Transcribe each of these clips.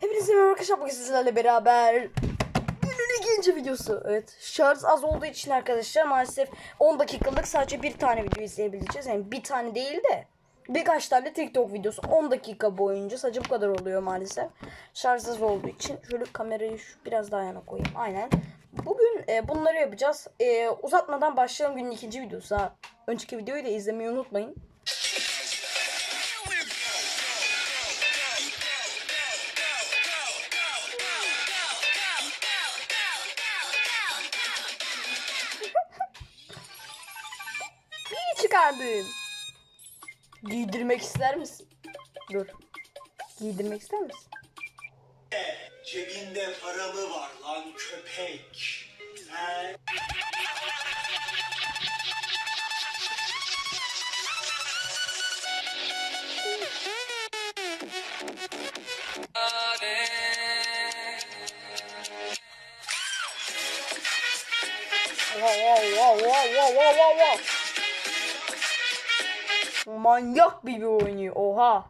Hepinize merhaba arkadaşlar bugün sizlerle beraber günün ikinci videosu. Evet şarj az olduğu için arkadaşlar maalesef 10 dakikalık sadece bir tane video izleyebileceğiz. Yani bir tane değil de birkaç tane TikTok videosu 10 dakika boyunca sadece bu kadar oluyor maalesef. Şarj az olduğu için şöyle kamerayı şu biraz daha yana koyayım. Aynen. Bugün e, bunları yapacağız. E, uzatmadan başlayalım günün ikinci videosu. Ha, önceki videoyu da izlemeyi unutmayın. İyi çıkardın. Giydirmek ister misin? Dur. Giydirmek ister misin? Cebinde para mı var lan köpek? He? Wow wow wow wow wow wow wow. Manyak bir oynuyor. Oha.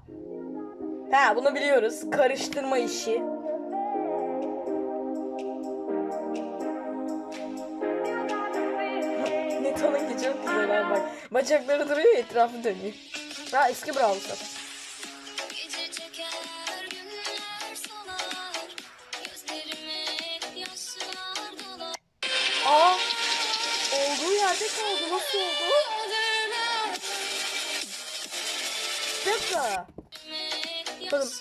Ha bunu biliyoruz. Karıştırma işi. ne tanınca çok güzel bak. Bacakları duruyor etrafı dönüyor. Ha eski Brawl Bir dakika. Bakın.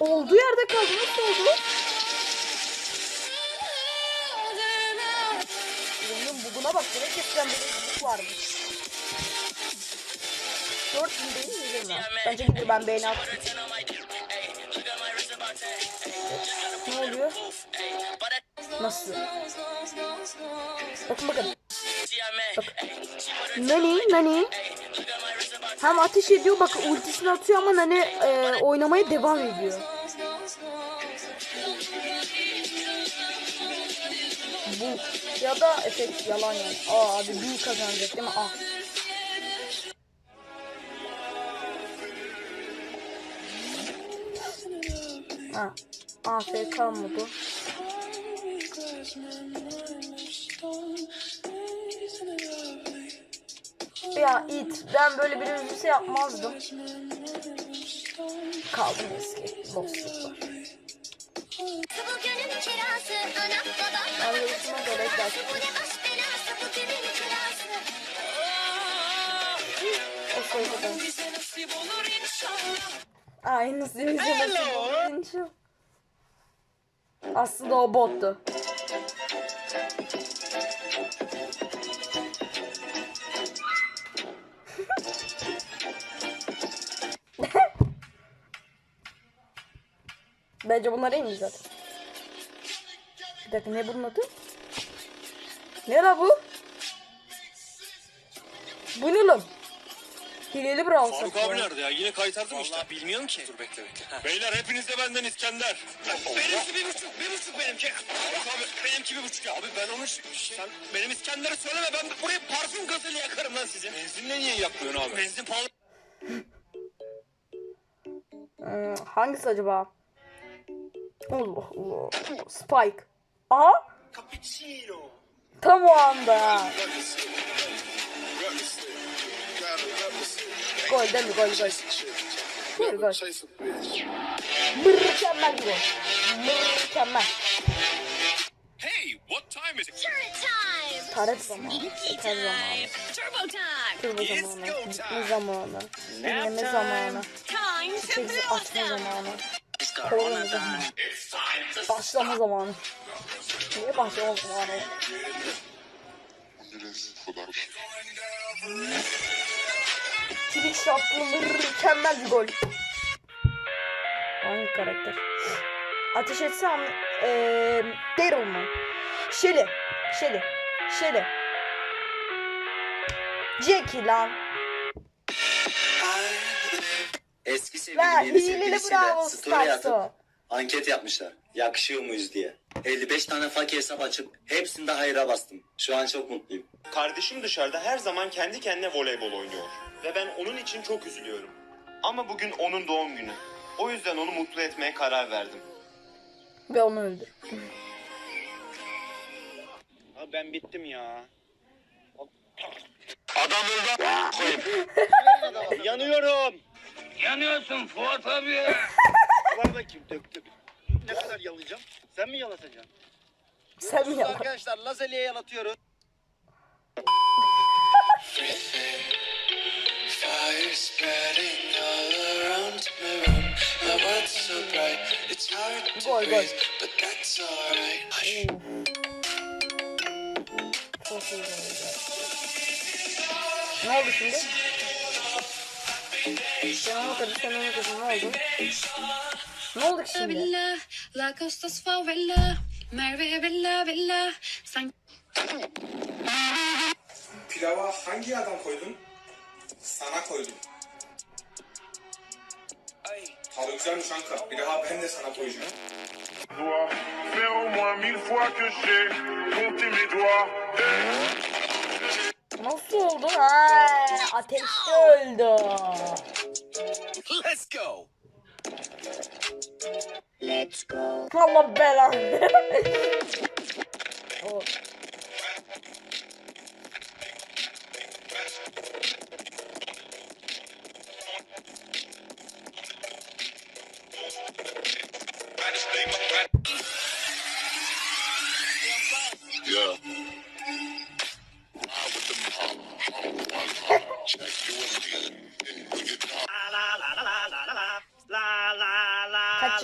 Olduğu yerde kaldı. Nasıl oldu? Oyunun buguna bak. Demek eskiden bir bug varmış. 4 bin değil mi bilmiyorum. Bence gidiyor ben beğeni attım. Ne oluyor? Nasıl? Bakın bakın. Bak. Nani Nani. Hem ateş ediyor bak ultisini atıyor ama Nani e, oynamaya devam ediyor. Bu ya da efekt yalan yani. Aa abi büyük kazanacak değil mi? Ah. Ha. AFK modu. Ya it ben böyle bir üzüntü yapmazdım. Kaldım eski dostluklar. Ben de üstüme kirası O soydu Ay nasıl bir şey nasıl olur Aslında o bottu. Bence bunlar en zaten. Bir dakika ne bunun adı? Ne la bu? Bu ne lan? Hileli Brawl Faruk abi ya. nerede ya? Yine kaytardı mı işte? Vallahi bilmiyorum ki. Dur bekle bekle. Beyler hepinize benden İskender. Benimki bir buçuk, bir buçuk benimki. Faruk abi benimki bir buçuk ya. Abi ben onu şey... Sen benim İskender'i söyleme ben burayı parfüm gazıyla yakarım lan sizin. Benzinle niye yakmıyorsun abi? Benzin pahalı. Hmm, hangisi acaba? Allah Allah. Spike. Cappuccino. Tam o anda. Gol değil mi? Gol gol. Bir gol. Mükemmel bir gol. Mükemmel. Hey, what time is it? Taret zamanı. Yeter zamanı. Turbo time Turbo zamanı. Gitme zamanı. Dinleme zamanı. Time Çiçek açma zamanı. Korona zamanı. Başlama zamanı. Niye başlama zamanı? Kilik şaplı mükemmel bir gol. Hangi karakter? Ateş etsem eee Daryl mı? Shelly. Shelly. Shelly. Jackie lan. Eski yeni hileli sevgilisiyle bravo story atıp anket yapmışlar. Yakışıyor muyuz diye. 55 tane fake hesap açıp hepsinde hayra bastım. Şu an çok mutluyum. Kardeşim dışarıda her zaman kendi kendine voleybol oynuyor. Ve ben onun için çok üzülüyorum. Ama bugün onun doğum günü. O yüzden onu mutlu etmeye karar verdim. Ve onu öldür. Abi ben bittim ya. Adam öldü. Koyayım. Yanıyorum. Yanıyorsun Fuat abi. Var bakayım döktüm. Ne kadar yalayacağım? Sen mi yalatacaksın? Sen mi yalan? Arkadaşlar lazelyeye yalatıyoruz. Fire spreading all around my room. My world's so bright, it's hard to Gol, gol. breathe, but that's alright. Hush. Çok iyi oldu. Ne oldu şimdi? Sen onu kadar sen ne oldu? Ne oldu ki şimdi? La Costas favela, Merve Villa Villa, San Pilava hangi adam koydun? Sana koydum. Tadı güzelmiş kanka. Bir daha ben de sana koyacağım. Faire au moins mille fois que j'ai compté mes doigts. Nasıl oldu? Ha, ateşte öldü. Let's go. Allah belanı. O- Kaç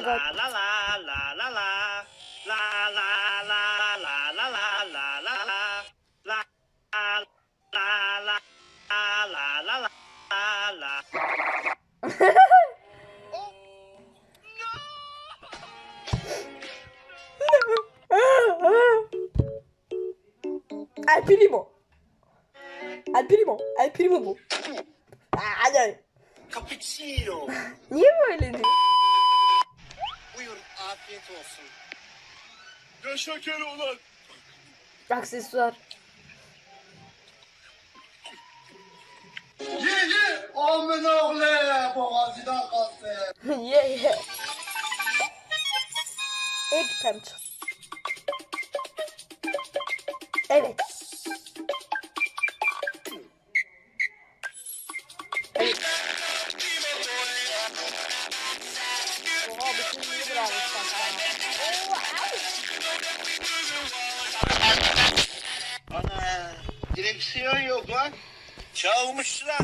gol? El primo. El primo. El primo bu. Aa, Hadi. Cappuccino. Niye böyle diyor? Afiyet olsun. Yaşa Keloğlan. Aksesuar. ye ye. Eggplant. Evet. Direksiyon yok lan. Çalmışlar.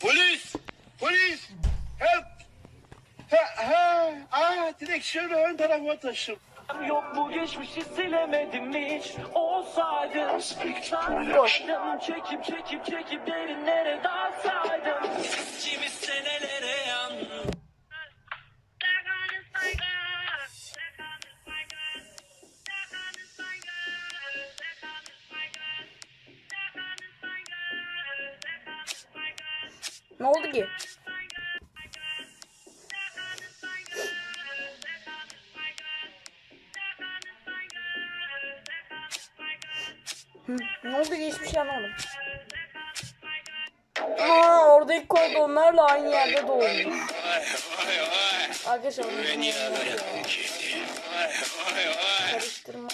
Polis! Polis! Help! Ha, ha, aa, direksiyonu ön tarafa taşım. Yok bu geçmişi silemedim hiç olsaydım Sarmıştım çekip çekip çekip derinlere dalsaydım Ne oldu ki? Hı, ne oldu ki hiçbir şey anlamadım. Aa oradaki kordonlarla aynı yerde doğmuş. Arkadaşlar bunu karıştırma.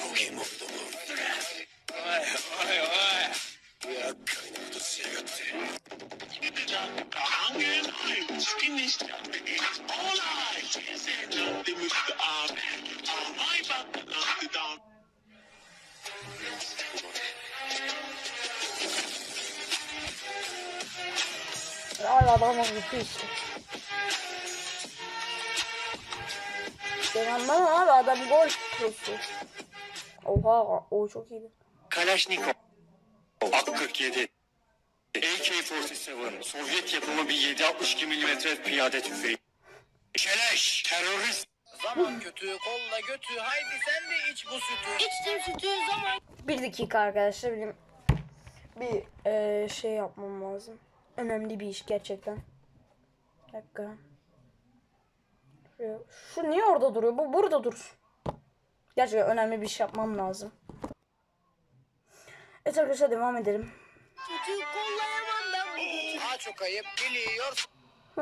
Hala adam oldu işte. Ben adam gol. Oha o çok iyiydi. Kalashnikov. AK-47. AK-47. Sovyet yapımı bir 7.62 mm piyade tüfeği. Keleş. Terörist. Zaman kötü, kolla götü. Haydi sen de iç bu sütü. İçtim sütü zaman Bir dakika arkadaşlar benim bir eee, şey yapmam lazım. Önemli bir iş gerçekten. Bir dakika. Şu niye orada duruyor? Bu burada dur. Gerçekten önemli bir iş yapmam lazım. Evet arkadaşlar devam edelim. Bu Daha çok ayıp biliyorsun.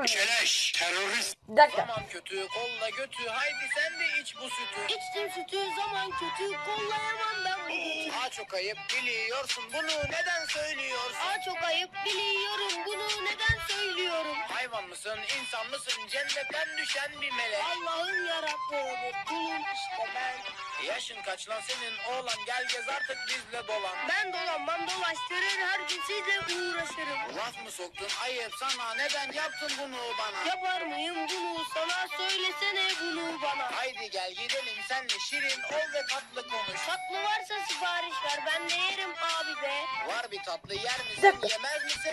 Keleş, terörist. Bir dakika. Zaman kötü, kolla götü. Haydi sen de iç bu sütü. İçtim sütü zaman kötü kollayamam ben bu kötü. Aa çok ayıp biliyorsun bunu neden söylüyorsun? Aa çok ayıp biliyorum bunu neden söylüyorum. Hayvan mısın, insan mısın, cennetten düşen bir melek. Allah'ın yarattığı kulum işte ben. Yaşın kaç lan senin oğlan gel gez artık bizle dolan. Ben dolanmam dolaştırır her gün sizle uğraşırım. Laf mı soktun ayıp sana neden yaptın bunu bana? Yapar mıyım bunu sana söylesene bunu bana. Haydi gel gidelim senle şirin ol ve tatlı konuş. Tatlı varsa sipariş ver ben de yerim abi be. Var bir tatlı yer misin dakika. yemez misin?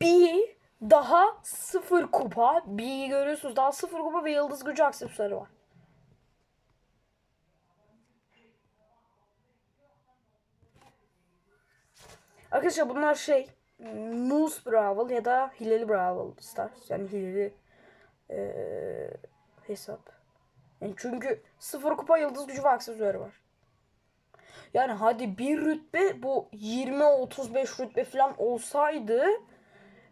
Bir daha sıfır kupa. Bir görüyorsunuz daha sıfır kupa ve yıldız gücü aksesuarı var. Arkadaşlar bunlar şey Moose Brawl ya da Hileli Brawl Stars. Yani hileli eee, hesap. Yani çünkü sıfır kupa yıldız gücü ve aksesuarı var. Yani hadi bir rütbe bu 20-35 rütbe falan olsaydı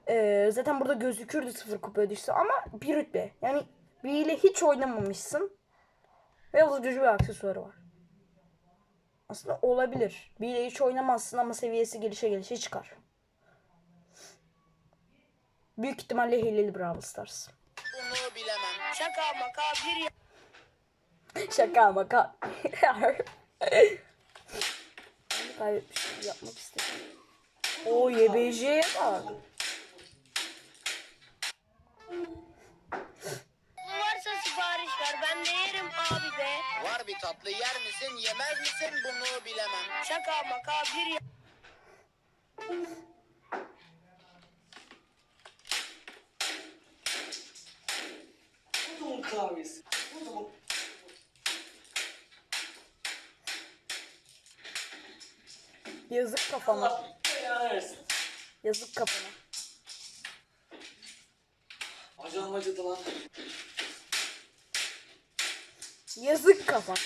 ee, zaten burada gözükürdü sıfır kupa ödüşse ama bir rütbe. Yani biriyle hiç oynamamışsın. Ve gücü ve aksesuarı var. Aslında olabilir. Biriyle hiç oynamazsın ama seviyesi gelişe gelişe çıkar. Büyük ihtimalle hileli Brawl Stars. Bunu bilemem. Şaka maka bir Şaka maka. Kaybetmiş yapmak istedim. O YBJ'ye bak. Varsa sipariş ver ben de yerim abi be. Var bir tatlı yer misin yemez misin bunu bilemem. Şaka maka bir ya- Yazık kafana. Yazık kafana. Bacağım acıdı lan. Yazık kafana.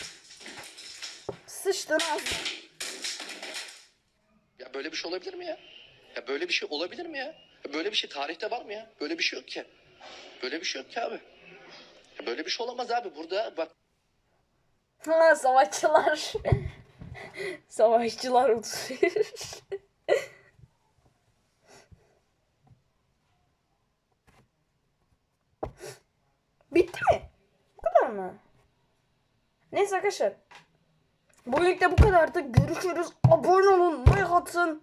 Sıçtın ağzına. Ya böyle bir şey olabilir mi ya? Ya böyle bir şey olabilir mi ya? ya böyle bir şey tarihte var mı ya? Böyle bir şey yok ki. Böyle bir şey yok ki abi. Ya böyle bir şey olamaz abi. Burada bak Ha savaşçılar. Savaşçılar unutuyor. Bitti mi? Bu kadar mı? Neyse arkadaşlar. Bugünlük de bu kadardı. Görüşürüz. Abone olun. Like atın.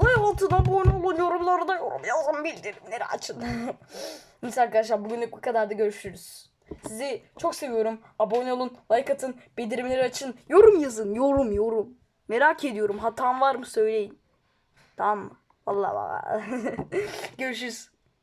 Like atın. Abone olun. Yorumlarda yorum yazın. Bildirimleri açın. Neyse arkadaşlar bugünlük bu kadardı. Görüşürüz. Sizi çok seviyorum. Abone olun. Like atın. Bildirimleri açın. Yorum yazın. Yorum yorum. Merak ediyorum. Hatam var mı söyleyin. Tamam mı? Vallahi vallahi. Görüşürüz.